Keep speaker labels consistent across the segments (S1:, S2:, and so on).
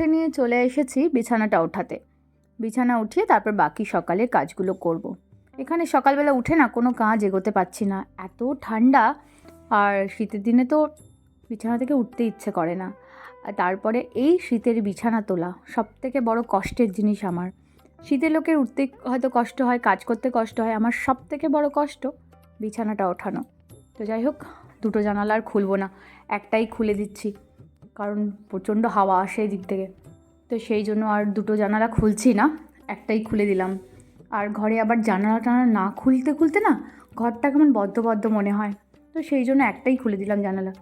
S1: উঠে নিয়ে চলে এসেছি বিছানাটা ওঠাতে। বিছানা উঠিয়ে তারপর বাকি সকালের কাজগুলো করব। এখানে সকালবেলা উঠে না কোনো কাজ এগোতে পারছি না। এত ঠান্ডা আর শীতের দিনে তো বিছানা থেকে উঠতে ইচ্ছে করে না। আর তারপরে এই শীতের বিছানা তোলা সব থেকে বড় কষ্টের জিনিস আমার। শীতের লোকের উঠতে হয়তো কষ্ট হয়, কাজ করতে কষ্ট হয়। আমার সব থেকে বড় কষ্ট বিছানাটা ওঠানো। তো যাই হোক, দুটো জানালা আর খুলবো না। একটাই খুলে দিচ্ছি। কারণ প্রচণ্ড হাওয়া আসে দিক থেকে। তো সেই জন্য আর দুটো জানালা খুলছি না, একটাই খুলে দিলাম। আর ঘরে আবার জানালা টানালা না খুলতে খুলতে না ঘরটা কেমন বদ্ধ বদ্ধ মনে হয়। তো সেই জন্য একটাই খুলে দিলাম জানালা।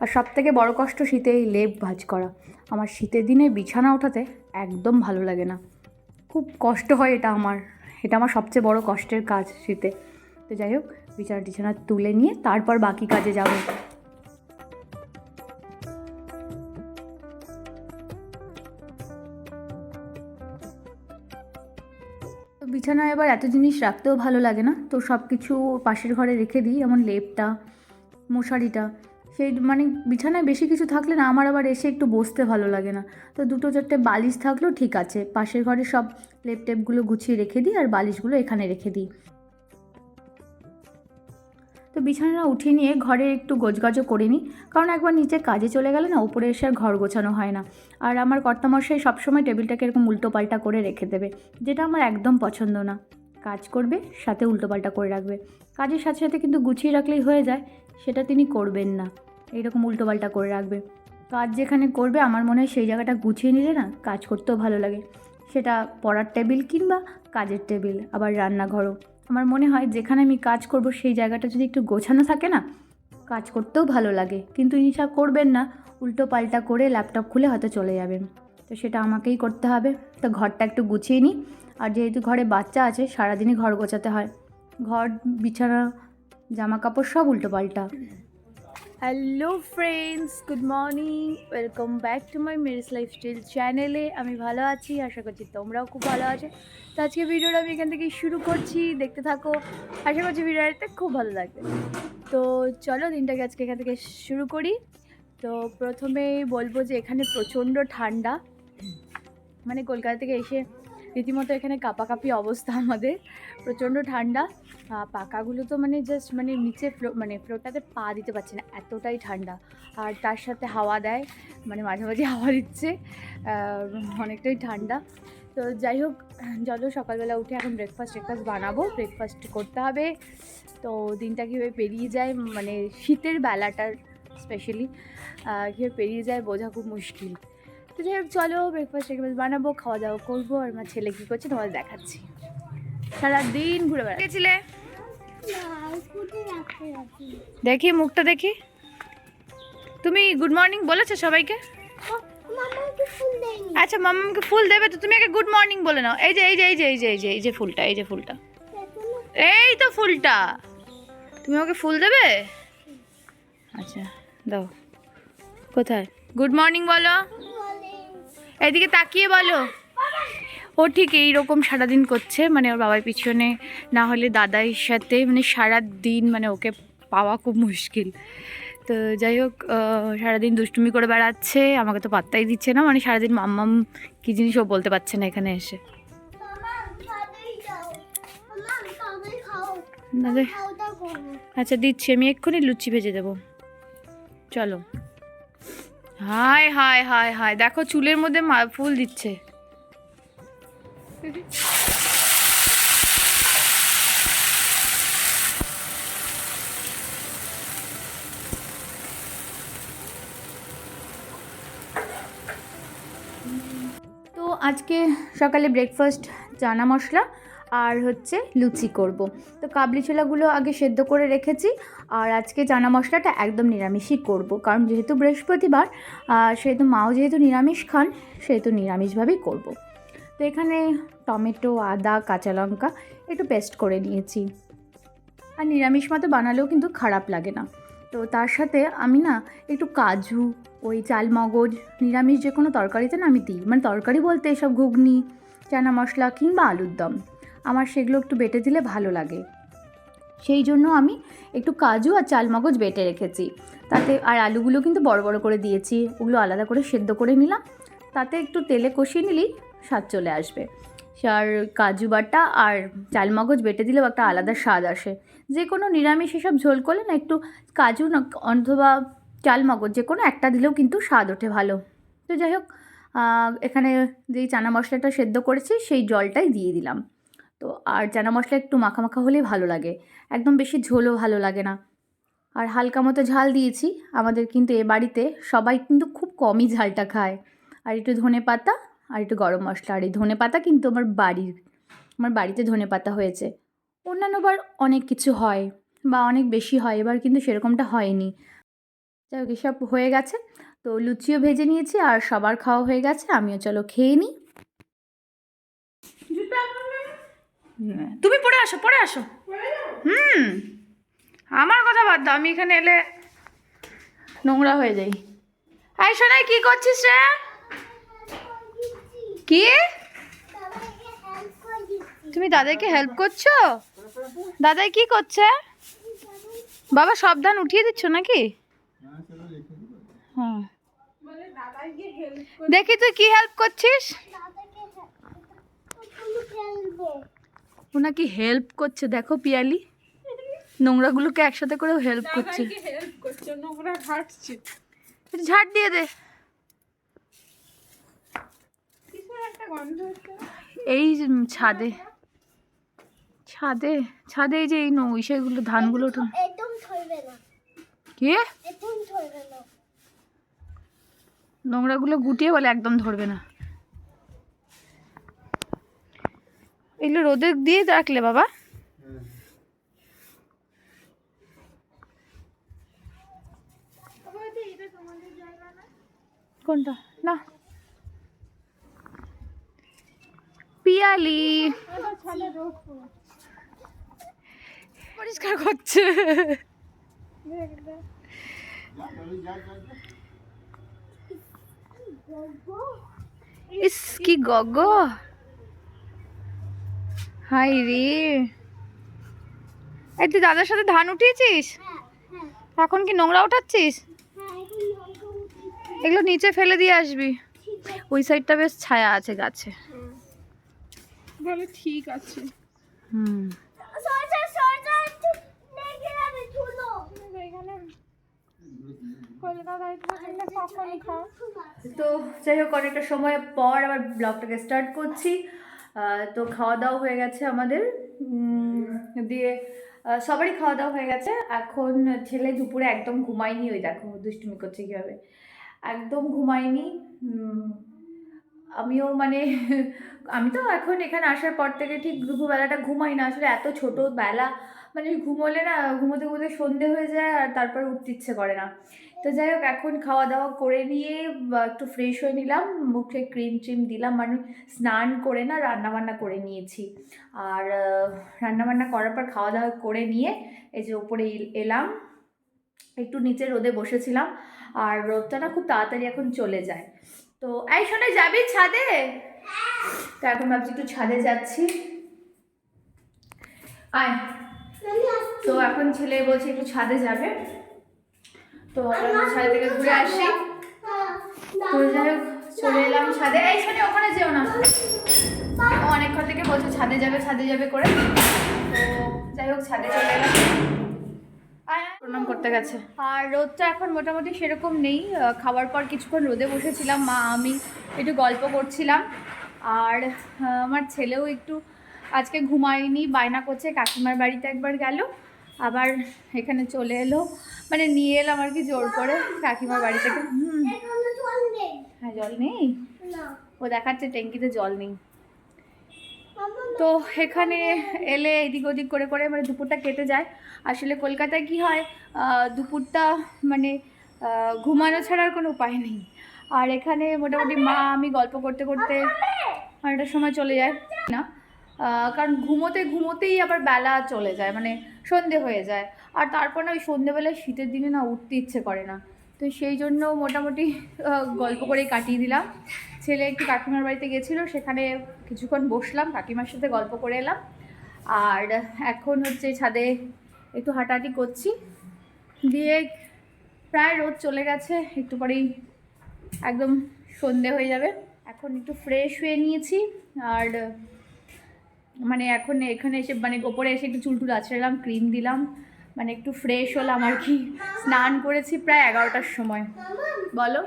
S1: আর সব থেকে বড় কষ্ট শীতে এই লেপ ভাজ করা। আমার শীতের দিনে বিছানা ওঠাতে একদম ভালো লাগে না। খুব কষ্ট হয় এটা আমার। এটা আমার সবচেয়ে বড় কষ্টের কাজ শীতে। তো যাই হোক বিছানা টিছানা তুলে নিয়ে তারপর বাকি কাজে যাব। বিছানায় আবার এত জিনিস রাখতেও ভালো লাগে না? তো সব কিছু পাশের ঘরে রেখে দিই, যেমন লেপটা, মশারিটা। সেই মানে বিছানায় বেশি কিছু থাকলে না আমার আবার এসে একটু বসতে ভালো লাগে না। তো দুটো চারটে বালিশ থাকলেও ঠিক আছে। পাশের ঘরে সব লেপ টেপগুলো গুছিয়ে রেখে দিই আর বালিশগুলো এখানে রেখে দিই। তো বিছানা উঠিয়ে নিয়ে ঘরে একটু গোছগাছও করে নিই। কারণ একবার নিচে কাজে চলে গেলে না, উপরে এসে আর ঘর গোছানো হয় না। আর আমার কর্তামশাই সবসময় টেবিলটাকে এরকম উল্টো পাল্টা করে রেখে দেবে, যেটা আমার একদম পছন্দ না। কাজ করবে, সাথে উল্টো পাল্টা করে রাখবে। কাজের সাথে সাথে কিন্তু গুছিয়ে রাখলেই হয়ে যায়, সেটা তিনি করবেন না। এইরকম উল্টো পাল্টা করে রাখবে। কাজ যেখানে করবে, আমার মনে হয় সেই জায়গাটা গুছিয়ে নিলে না, কাজ করতেও ভালো লাগে। সেটা পড়ার টেবিল কিংবা কাজের টেবিল, আবার রান্নাঘরও। আমার মনে হয় যেখানে আমি কাজ করব সেই জায়গাটা যদি একটু গোছানো থাকে না, কাজ করতেও ভালো লাগে। কিন্তু ইনি সব করবেন না, উল্টো পাল্টা করে ল্যাপটপ খুলে হয়তো চলে যাবেন। তো সেটা আমাকেই করতে হবে। তো ঘরটা একটু গুছিয়ে নিই। আর যেহেতু ঘরে বাচ্চা আছে, সারাদিনই ঘর গোছাতে হয়। ঘর, বিছানা জামা কাপড় সব উল্টো পাল্টা। Hello friends good morning welcome back to my Mary's lifestyle চ্যানেলে আমি ভালো আছি, আশা করছি তোমরাও খুব ভালো আছো। তো আজকে ভিডিওটা আমি এখান থেকে শুরু করছি। দেখতে থাকো। আশা করছি ভিডিওটা খুব ভালো লাগবে। তো চলো, দিনটাকে আজকে এখান থেকে শুরু করি। তো প্রথমেই বলব যে এখানে প্রচণ্ড ঠান্ডা। মানে কলকাতা থেকে এসে রীতিমতো এখানে কাপাকাপি অবস্থা আমাদের। প্রচণ্ড ঠান্ডা। পাকাগুলো তো মানে জাস্ট মানে নিচে ফ্লো মানে ফ্লোরটাতে পা দিতে পারছে না, এতটাই ঠান্ডা। আর তার সাথে হাওয়া দেয় মানে মাঝে মাঝে হাওয়া দিচ্ছে অনেকটাই ঠান্ডা। তো যাই হোক, চলো সকালবেলা উঠে এখন ব্রেকফাস্ট ব্রেকফাস্ট বানাবো। ব্রেকফাস্ট করতে হবে। তো দিনটা কীভাবে পেরিয়ে যায় মানে শীতের বেলাটার স্পেশালি কীভাবে পেরিয়ে যায় বোঝা খুব মুশকিল। তো যাই হোক চলো ব্রেকফাস্ট ব্রেকফাস্ট বানাবো খাওয়া দাওয়া করব আর আমার ছেলে কী করছে তোমাদের দেখাচ্ছি। সারাদিন ঘুরে বেড়া গেছিলে? দেখি মুখটা দেখি। তুমি গুড মর্নিং বলেছ সবাইকে? আচ্ছা মামাকে ফুল দেবে তো তুমি আগে গুড মর্নিং বলে নাও। এই যে এই যে এই যে এই যে এই যে এই যে ফুলটা এই যে ফুলটা। এই তো ফুলটা। তুমি আমাকে ফুল দেবে? আচ্ছা দাও। কোথায়? গুড মর্নিং বলো। এদিকে তাকিয়ে বলো। ও ঠিক এইরকম সারাদিন করছে মানে ওর বাবার পিছনে, না হলে দাদাইয়ের সাথে মানে সারা দিন মানে ওকে পাওয়া খুব মুশকিল। তো যাই হোক সারাদিন দুষ্টুমি করে বেড়াচ্ছে, আমাকে তো পাত্তাই দিচ্ছে না মানে সারাদিন মাম্মাম কী জিনিস ও বলতে পারছে না এখানে এসে। আচ্ছা দিচ্ছি, আমি এক্ষুনি লুচি ভেজে দেবো। চলো। হায় হায় হায় হায় দেখো চুলের মধ্যে ফুল দিচ্ছে। তো আজকে সকালে ব্রেকফাস্ট চানা মশলা আর হচ্ছে লুচি করব। তো কাবলি ছোলাগুলো আগে সেদ্ধ করে রেখেছি আর আজকে চানা মশলাটা একদম নিরামিষই করব। কারণ যেহেতু বৃহস্পতিবার সেহেতু মাও যেহেতু নিরামিষ খান, সেহেতু নিরামিষভাবেই করব। তো এখানে টমেটো, আদা, কাঁচা লঙ্কা একটু পেস্ট করে নিয়েছি। আর নিরামিষ মতো বানালেও কিন্তু খারাপ লাগে না। তো তার সাথে আমি না একটু কাজু, ওই চাল মগজ, নিরামিষ যে কোনো তরকারিতে না আমি দিই। মানে তরকারি বলতে এসব ঘুগনি, চানা মশলা কিংবা আলুর দম। আমার সেগুলো একটু বেটে দিলে ভালো লাগে। সেই জন্য আমি একটু কাজু আর চাল মগজ বেটে রেখেছি। তাতে আর আলুগুলো কিন্তু বড় বড় করে দিয়েছি, ওগুলো আলাদা করে সেদ্ধ করে নিলাম। তাতে একটু তেলে কষিয়ে নিলেই স্বাদ চলে আসবে। আর কাজু বাটা আর চালমগজ বেটে দিলেও একটা আলাদা স্বাদ আসে। যে কোনো নিরামিষ এসব ঝোল করলে না একটু কাজু অথবা চালমগজ যে কোনো একটা দিলেও কিন্তু স্বাদ ওঠে ভালো। তো যাই হোক এখানে যেই চানা মশলাটা সেদ্ধ করেছি সেই জলটাই দিয়ে দিলাম। তো আর চানা মশলা একটু মাখা মাখা হলেই ভালো লাগে। একদম বেশি ঝোলও ভালো লাগে না। আর হালকা মতো ঝাল দিয়েছি। আমাদের কিন্তু এ বাড়িতে সবাই কিন্তু খুব কমই ঝালটা খায়। আর একটু ধনে পাতা আর একটু গরম মশলা। আর এই ধনে পাতা কিন্তু আমার বাড়ির, আমার বাড়িতে ধনে পাতা হয়েছে। অন্যান্যবার অনেক কিছু হয় বা অনেক বেশি হয়। এবার কিন্তু সেরকমটা হয়নি। যাই হোক, এসব হয়ে গেছে। তো লুচিও ভেজে নিয়েছি আর সবার খাওয়া হয়ে গেছে। আমিও চলো খেয়ে নিই। তুমি পড়ে আসো পড়ে আসো। হুম। আমার কথা বাদ দাও, আমি এখানে এলে নোংরা হয়ে যাই। আই শোনাই কি করছিস রে? কি? তুমি দাদাকে হেল্প করছ? দাদাই কি করছে? বাবা সব ধান উঠিয়ে দিচ্ছ নাকি? হ্যাঁ। দেখি তুই কি হেল্প করছিস? ওনা কি হেল্প করছে দেখো পিয়ালি। নোংরাগুলোকে একসাথে করেও হেল্প করছে।
S2: হেল্প করছে নোংরা ঘাটছে
S1: ঝাড় দিয়ে দে।
S2: কিসের একটা গন্ধ হচ্ছে?
S1: এই যে ছাদে। ছাদে ছাদে এই যে এই নো ইসেগুলো ধানগুলো ওঠা।
S3: একদম ধরবে না।
S1: কি?
S3: একদম ধরবে না।
S1: নোংরাগুলো গুটিয়ে বলে একদম ধরবে না। এগুলো রোদে দিয়ে রাখলে বাবা। কোনটা? না। পিয়ালি। পরিষ্কার করছে। ইস কি গগ। হাই রে। এই তুই দাদার সাথে ধান উঠিয়েছিস?
S3: হ্যাঁ হ্যাঁ।
S1: এখন কি নোংরা উঠাচ্ছিস?
S3: হ্যাঁ।
S1: এগুলো নিচে ফেলে দিয়ে আসবি। ওই সাইডটা বেশ ছায়া আছে গাছে।
S2: বলে ঠিক আছে।
S1: হুম। তো যাই হোক অনেকটা সময় পর আবার ব্লগটাকে স্টার্ট করছি। তো খাওয়া দাওয়া হয়ে গেছে আমাদের। দিয়ে সবারই খাওয়া দাওয়া হয়ে গেছে। এখন ছেলে দুপুরে একদম ঘুমায়নি ওই দেখো, দুষ্টুমি করছে কীভাবে। একদম ঘুমায়নি। আমিও মানে আমি তো এখন এখানে আসার পর থেকে ঠিক দুপুরবেলাটা ঘুমাই না। আসলে এত ছোট বেলা মানে ঘুমোলে না, ঘুমোতে ঘুমোতে সন্ধে হয়ে যায় আর তারপর উঠতে ইচ্ছে করে না। তো যাই হোক, এখন খাওয়া দাওয়া করে নিয়ে একটু ফ্রেশ হয়ে নিলাম, মুখে ক্রিম ট্রিম দিলাম মানে স্নান করে না রান্নাবান্না করে নিয়েছি। আর রান্নাবান্না করার পর খাওয়া দাওয়া করে নিয়ে, এই যে ওপরে এলাম, একটু নিচে রোদে বসেছিলাম, আর রোদটা না খুব তাড়াতাড়ি এখন চলে যায়। তো, এই শোনে যাবি ছাদে? তো এখন ভাবছি একটু ছাদে যাচ্ছি। আয়। তো এখন ছেলে বলছে একটু ছাদে যাবে। তো আমরা ছাদে থেকে ঘুরে আসি। তো যাই হোক চলে এলাম ছাদে। এই শোনে ওখানে যেও না। ও অনেকক্ষণ থেকে বলছে ছাদে যাবে ছাদে যাবে করে। তো যাই হোক ছাদে চলে এলাম। প্রণাম করতে গেছে। আর রোদটা এখন মোটামুটি সেরকম নেই। খাওয়ার পর কিছুক্ষণ রোদে বসেছিলাম মা আমি একটু গল্প করছিলাম। আর আমার ছেলেও একটু আজকে ঘুমায়নি বায়না করছে কাকিমার বাড়িতে একবার গেল। আবার এখানে চলে এলো। মানে নিয়ে এলাম আর কি জোর করে কাকিমার বাড়ি থেকে। হুম। হ্যাঁ জল নেই? ও দেখাচ্ছে ট্যাঙ্কিতে জল নেই। তো এখানে এলে এদিক ওদিক করে করে মানে দুপুরটা কেটে যায়। আসলে কলকাতায় কি হয় দুপুরটা মানে ঘুমানো ছাড়ার কোনো উপায় নেই। আর এখানে মোটামুটি মা আমি গল্প করতে করতে অনেকটা সময় চলে যায়। না? কারণ ঘুমোতে ঘুমোতেই আবার বেলা চলে যায়। মানে সন্ধে হয়ে যায়। আর তারপর না ওই সন্ধেবেলায় শীতের দিনে না উঠতে ইচ্ছে করে না। তো সেই জন্য মোটামুটি গল্প করেই কাটিয়ে দিলাম। ছেলে একটু কাকিমার বাড়িতে গেছিল, সেখানে কিছুক্ষণ বসলাম, কাকিমার সাথে গল্প করে এলাম। আর এখন হচ্ছে ছাদে একটু হাঁটাহাঁটি করছি। দিয়ে প্রায় রোদ চলে গেছে, একটু পরেই একদম সন্ধে হয়ে যাবে। এখন একটু ফ্রেশ হয়ে নিয়েছি। আর মানে এখন এখানে এসে মানে ওপরে এসে একটু চুল টুল আছড়ালাম ক্রিম দিলাম মানে একটু ফ্রেশ হলাম আর কি। স্নান করেছি প্রায় এগারোটার সময়। বলো।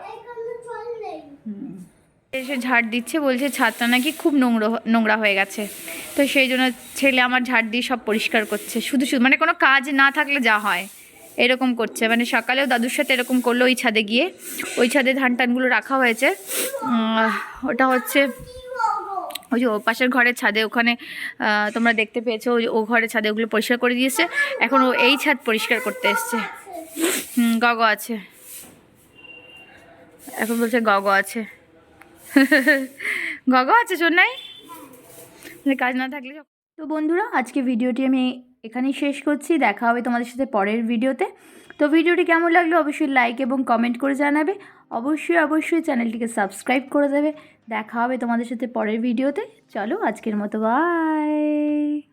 S1: এসে ঝাড় দিচ্ছে, বলছে ছাদটা নাকি খুব নোংরা নোংরা হয়ে গেছে। তো সেই জন্য ছেলে আমার ঝাড় দিয়ে সব পরিষ্কার করছে। শুধু শুধু মানে কোনো কাজ না থাকলে যা হয়, এরকম করছে। মানে সকালেও দাদুর সাথে এরকম করল ওই ছাদে গিয়ে। ওই ছাদে ধান টানগুলো রাখা হয়েছে। ওটা হচ্ছে ওই যে ও পাশের ঘরের ছাদে ওখানে তোমরা দেখতে পেয়েছ, ওই ও ঘরের ছাদে ওগুলো পরিষ্কার করে দিয়েছে। এখন ও এই ছাদ পরিষ্কার করতে এসছে। হুম গগ আছে। এখন বলছে গগ আছে। গগ আছে নাই কাজ না থাকলে তো বন্ধুরা, আজকে ভিডিওটি আমি এখানেই শেষ করছি। দেখা হবে তোমাদের সাথে পরের ভিডিওতে। তো ভিডিওটি কেমন লাগল অবশ্যই লাইক এবং কমেন্ট করে জানাবে। অবশ্যই অবশ্যই চ্যানেলটিকে সাবস্ক্রাইব করে দেবে। দেখা হবে তোমাদের সাথে পরের ভিডিওতে। চলো, আজকের মতো বাই